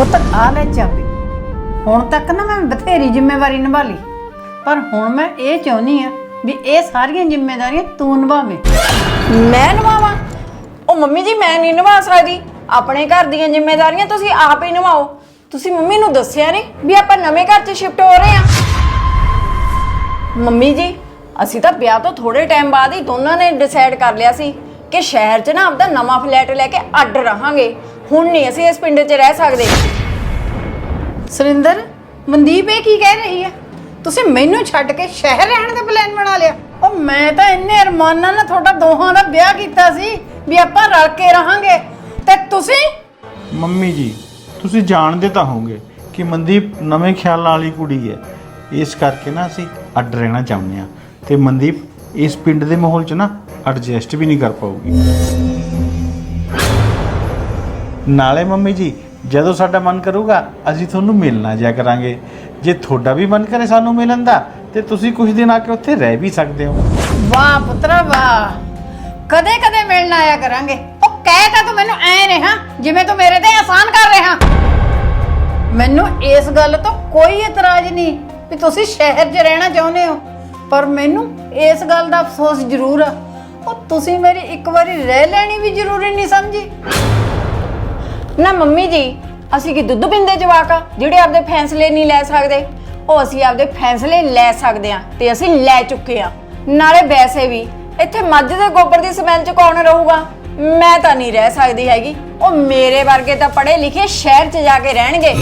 ਪੁੱਤ ਆ ਲੈ ਚਾਬੀ। ਹੁਣ ਤੱਕ ਨਾ ਮੈਂ ਬਥੇਰੀ ਜ਼ਿੰਮੇਵਾਰੀ ਨਿਭਾ ਲਈ, ਪਰ ਹੁਣ ਮੈਂ ਇਹ ਚਾਹੁੰਦੀ ਆ ਵੀ ਇਹ ਸਾਰੀਆਂ ਜ਼ਿੰਮੇਵਾਰੀਆਂ ਤੂੰ ਨਿਭਾਵੇਂ। ਮੈਂ ਨਿਭਾਵਾਂ? ਉਹ ਮੰਮੀ ਜੀ, ਮੈਂ ਨਹੀਂ ਨਿਭਾ ਸਕਦੀ। ਆਪਣੇ ਘਰ ਦੀਆਂ ਜ਼ਿੰਮੇਵਾਰੀਆਂ ਤੁਸੀਂ ਆਪ ਹੀ ਨਿਭਾਓ। ਤੁਸੀਂ ਮੰਮੀ ਨੂੰ ਦੱਸਿਆ ਨਹੀਂ ਵੀ ਆਪਾਂ ਨਵੇਂ ਘਰ 'ਚ ਸ਼ਿਫਟ ਹੋ ਰਹੇ ਹਾਂ। ਮੰਮੀ ਜੀ, ਅਸੀਂ ਤਾਂ ਵਿਆਹ ਤੋਂ ਥੋੜੇ ਟਾਈਮ ਬਾਅਦ ਹੀ ਦੋਨਾਂ ਨੇ ਡਿਸਾਈਡ ਕਰ ਲਿਆ ਸੀ ਕਿ ਸ਼ਹਿਰ 'ਚ ਨਾ ਆਪਦਾ ਨਵਾਂ ਫਲੈਟ ਲੈ ਕੇ ਅੱਡ ਰਹਾਂਗੇ। ਹੁਣ ਨਹੀਂ ਅਸੀਂ ਇਸ ਪਿੰਡ 'ਚ ਰਹਿ ਸਕਦੇ। ਸੁਰਿੰਦਰ ਮਨਦੀਪ ਇਹ ਕੀ ਕਹਿ ਰਹੀ ਹੈ? ਤੁਸੀਂ ਮੈਨੂੰ ਛੱਡ ਕੇ ਸ਼ਹਿਰ ਰਹਿਣ ਦਾ ਪਲਾਨ ਬਣਾ ਲਿਆ। ਉਹ ਮੈਂ ਤਾਂ ਇੰਨੇ ਅਰਮਾਨਾਂ ਨਾਲ ਤੁਹਾਡਾ ਦੋਹਾਂ ਦਾ ਵਿਆਹ ਕੀਤਾ ਸੀ ਵੀ ਆਪਾਂ ਰਲ ਕੇ ਰਹਾਂਗੇ। ਤੇ ਤੁਸੀਂ? ਮੰਮੀ ਜੀ ਤੁਸੀਂ ਜਾਣਦੇ ਤਾਂ ਹੋਵੋਗੇ ਕਿ ਮਨਦੀਪ ਨਵੇਂ ਖਿਆਲਾਂ ਵਾਲੀ ਕੁੜੀ ਹੈ। ਇਸ ਕਰਕੇ ਨਾ ਅਸੀਂ ਅੱਡ ਰਹਿਣਾ ਚਾਹੁੰਦੇ ਹਾਂ। ਤੇ ਮਨਦੀਪ ਇਸ ਪਿੰਡ ਦੇ ਮਾਹੌਲ 'ਚ ਨਾ ਐਡਜਸਟ ਵੀ ਨਹੀਂ ਕਰ ਪਾਊਗੀ। ਨਾਲੇ ਮੰਮੀ ਜੀ, ਜਦੋਂ ਸਾਡਾ ਮਨ ਕਰੂਗਾ, ਅਸੀਂ ਤੁਹਾਨੂੰ ਮਿਲਣਾ ਜਾ ਕਰਾਂਗੇ। ਜੇ ਤੁਹਾਡਾ ਵੀ ਮਨ ਕਰੇ ਸਾਨੂੰ ਮਿਲਣ ਦਾ, ਤੇ ਤੁਸੀਂ ਕੁਝ ਦਿਨ ਆ ਕੇ ਉੱਥੇ ਰਹਿ ਵੀ ਸਕਦੇ ਹੋ। ਵਾਹ ਪੁੱਤਰਾ, ਵਾਹ। ਕਦੇ ਕਦੇ ਮਿਲਣ ਆਇਆ ਕਰਾਂਗੇ। ਉਹ ਕਹਿ ਤਾਂ ਤੂੰ ਮੈਨੂੰ ਐ ਰਿਹਾ, ਜਿਵੇਂ ਤੂੰ ਮੇਰੇ ਤੇ ਆਸਾਨ ਕਰ ਰਿਹਾ। ਮੈਨੂੰ ਇਸ ਗੱਲ ਤੋਂ ਕੋਈ ਇਤਰਾਜ਼ ਨਹੀਂ ਵੀ ਤੁਸੀਂ ਸ਼ਹਿਰ 'ਚ ਰਹਿਣਾ ਚਾਹੁੰਦੇ ਹੋ। ਪਰ ਮੈਨੂੰ ਇਸ ਗੱਲ ਦਾ ਅਫਸੋਸ ਜ਼ਰੂਰ ਆ। ਉਹ ਤੁਸੀਂ ਮੇਰੀ ਇੱਕ ਵਾਰੀ ਰਹਿ ਲੈਣੀ ਵੀ ਜ਼ਰੂਰੀ ਨਹੀਂ ਸਮਝੀ। ਨਾ ਮੰਮੀ ਜੀ ਅਸੀਂ ਕੀ ਦੁੱਧ ਪਿੰਦੇ ਜਵਾਕ ਆ ਜਿਹੜੇ ਆਪਦੇ ਫੈਸਲੇ ਨਹੀਂ ਲੈ ਸਕਦੇ? ਉਹ ਅਸੀਂ ਆਪਦੇ ਫੈਸਲੇ ਲੈ ਸਕਦੇ ਆ ਤੇ ਅਸੀਂ ਲੈ ਚੁੱਕੇ ਆ। ਨਾਲੇ ਵੈਸੇ ਵੀ ਇੱਥੇ ਮੱਝ ਦੇ ਗੋਬਰ ਦੀ ਸਮੈਲ ਚ ਕੌਣ ਰਹੂਗਾ? ਮੈਂ ਤਾਂ ਨਹੀਂ ਰਹਿ ਸਕਦੀ ਹੈਗੀ। ਉਹ ਮੇਰੇ ਵਰਗੇ ਤਾਂ ਪੜ੍ਹੇ ਲਿਖੇ ਸ਼ਹਿਰ 'ਚ ਜਾ ਕੇ ਰਹਿਣਗੇ।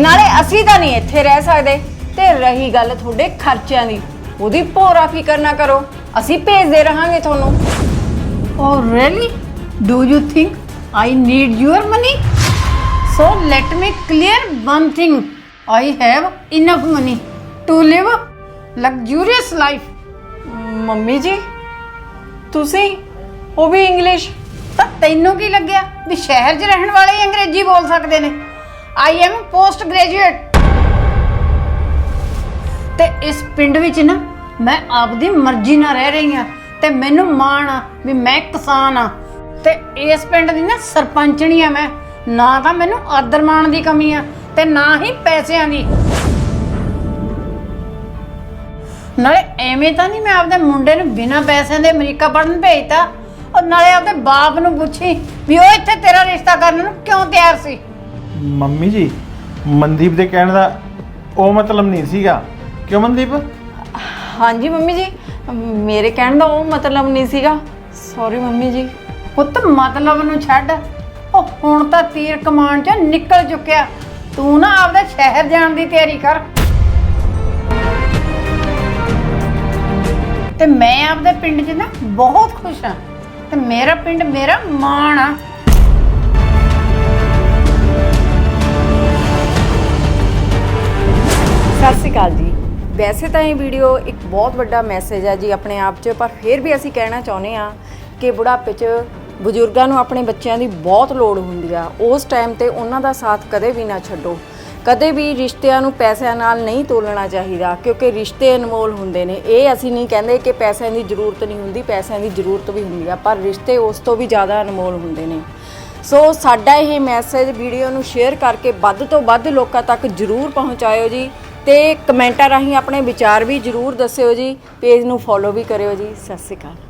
ਨਾਲੇ ਅਸੀਂ ਤਾਂ ਨਹੀਂ ਇੱਥੇ ਰਹਿ ਸਕਦੇ। ਤੇ ਰਹੀ ਗੱਲ ਤੁਹਾਡੇ ਖਰਚਿਆਂ ਦੀ ਉਹਦੀ ਭੋਰਾ ਫਿਕਰ ਨਾ ਕਰੋ। ਅਸੀਂ ਭੇਜਦੇ ਰਹਾਂਗੇ ਤੁਹਾਨੂੰ। Oh, really? Do you think I need your money? So let me clear one thing. I have enough money to live a luxurious life. Mummy ji ਤੁਸੀਂ ਉਹ ਵੀ ਇੰਗਲਿਸ਼ ਤਾਂ ਤੈਨੂੰ ਕੀ ਲੱਗਿਆ ਵੀ ਸ਼ਹਿਰ 'ਚ ਰਹਿਣ ਵਾਲੇ ਹੀ ਅੰਗਰੇਜ਼ੀ ਬੋਲ ਸਕਦੇ ਨੇ ਆਈ ਐਮ ਪੋਸਟ ਗ੍ਰੈਜੂਏਟ ਤੇ ਇਸ ਪਿੰਡ ਵਿੱਚ ਨਾ ਮੈਂ ਆਪਦੀ ਮਰਜ਼ੀ ਨਾਲ ਰਹਿ ਰਹੀ ਹਾਂ ਤੇ ਮੈਨੂੰ ਮਾਣ ਆ ਵੀ ਮੈਂ ਕਿਸਾਨ ਆ ਤੇ ਇਸ ਪਿੰਡ ਦੀ ਨਾ ਸਰਪੰਚਣੀ ਆ ਮੈਂ। ਨਾ ਤਾਂ ਮੈਨੂੰ ਆਦਰ ਮਾਣ ਦੀ ਕਮੀ ਆ ਤੇ ਨਾ ਹੀ ਪੈਸਿਆਂ ਦੀ। ਨਾਲੇ ਐਵੇਂ ਤਾਂ ਨਹੀਂ ਮੈਂ ਆਪਦੇ ਮੁੰਡੇ ਨੂੰ ਬਿਨਾਂ ਪੈਸਿਆਂ ਦੇ ਅਮਰੀਕਾ ਪੜਨ ਭੇਜਤਾ। ਔਰ ਨਾਲੇ ਆਪਦੇ ਬਾਪ ਨੂੰ ਪੁੱਛੀ ਵੀ ਉਹ ਇੱਥੇ ਤੇਰਾ ਰਿਸ਼ਤਾ ਕਰਨ ਨੂੰ ਕਿਉਂ ਤਿਆਰ ਸੀ? ਮੰਮੀ ਜੀ ਮਨਦੀਪ ਦੇ ਕਹਿਣ ਦਾ ਉਹ ਮਤਲਬ ਨਹੀਂ ਸੀਗਾ। ਕਿਉਂ ਮਨਦੀਪ? ਹਾਂਜੀ ਮੰਮੀ ਜੀ ਮੇਰੇ ਕਹਿਣ ਦਾ ਉਹ ਮਤਲਬ ਨਹੀਂ ਸੀਗਾ। ਸੌਰੀ ਮੰਮੀ ਜੀ। ਪੁੱਤ, ਮਤਲਬ ਨੂੰ ਛੱਡ। ਉਹ ਹੁਣ ਤਾਂ ਤੀਰ ਕਮਾਨ ਚ ਨਿਕਲ ਚੁੱਕਿਆ। ਤੂੰ ਨਾ ਆਪਦੇ ਸ਼ਹਿਰ ਜਾਣ ਦੀ ਤਿਆਰੀ ਕਰ। ਤੇ ਮੈਂ ਆਪਦੇ ਪਿੰਡ 'ਚ ਨਾ ਬਹੁਤ ਖੁਸ਼ ਹਾਂ। ਤੇ ਮੇਰਾ ਪਿੰਡ ਮੇਰਾ ਮਾਣ ਆ। ਸਤਿ ਸ਼੍ਰੀ ਅਕਾਲ ਜੀ। ਵੈਸੇ ਤਾਂ ਇਹ ਵੀਡੀਓ ਇੱਕ ਬਹੁਤ ਵੱਡਾ ਮੈਸੇਜ ਹੈ ਜੀ ਆਪਣੇ ਆਪ 'ਚ, ਪਰ ਫਿਰ ਵੀ ਅਸੀਂ ਕਹਿਣਾ ਚਾਹੁੰਦੇ ਆ ਕਿ ਬੁਢਾਪੇ 'ਚ ਬਜ਼ੁਰਗਾਂ ਨੂੰ ਆਪਣੇ ਬੱਚਿਆਂ ਦੀ ਬਹੁਤ ਲੋੜ ਹੁੰਦੀ ਆ। ਉਸ ਟਾਈਮ ਤੇ ਉਹਨਾਂ ਦਾ ਸਾਥ ਕਦੇ ਵੀ ਨਾ ਛੱਡੋ। ਕਦੇ ਵੀ ਰਿਸ਼ਤਿਆਂ ਨੂੰ ਪੈਸਿਆਂ ਨਾਲ ਨਹੀਂ ਤੋਲਣਾ ਚਾਹੀਦਾ, ਕਿਉਂਕਿ ਰਿਸ਼ਤੇ ਅਨਮੋਲ ਹੁੰਦੇ ਨੇ। ਇਹ ਅਸੀਂ ਨਹੀਂ ਕਹਿੰਦੇ ਕਿ ਪੈਸਿਆਂ ਦੀ ਜ਼ਰੂਰਤ ਨਹੀਂ ਹੁੰਦੀ, ਪੈਸਿਆਂ ਦੀ ਜ਼ਰੂਰਤ ਵੀ ਹੁੰਦੀ ਆ, ਪਰ ਰਿਸ਼ਤੇ ਉਸ ਤੋਂ ਵੀ ਜ਼ਿਆਦਾ ਅਨਮੋਲ ਹੁੰਦੇ ਨੇ। ਸੋ ਸਾਡਾ ਇਹ ਮੈਸੇਜ ਵੀਡੀਓ ਨੂੰ ਸ਼ੇਅਰ ਕਰਕੇ ਵੱਧ ਤੋਂ ਵੱਧ ਲੋਕਾਂ ਤੱਕ ਜਰੂਰ ਪਹੁੰਚਾਇਓ ਜੀ ਤੇ ਕਮੈਂਟਾਂ ਰਾਹੀਂ ਆਪਣੇ ਵਿਚਾਰ ਵੀ ਜਰੂਰ ਦੱਸਿਓ ਜੀ। ਪੇਜ ਨੂੰ ਫੋਲੋ ਵੀ ਕਰਿਓ ਜੀ। ਸਤਿ ਸ਼੍ਰੀ ਅਕਾਲ।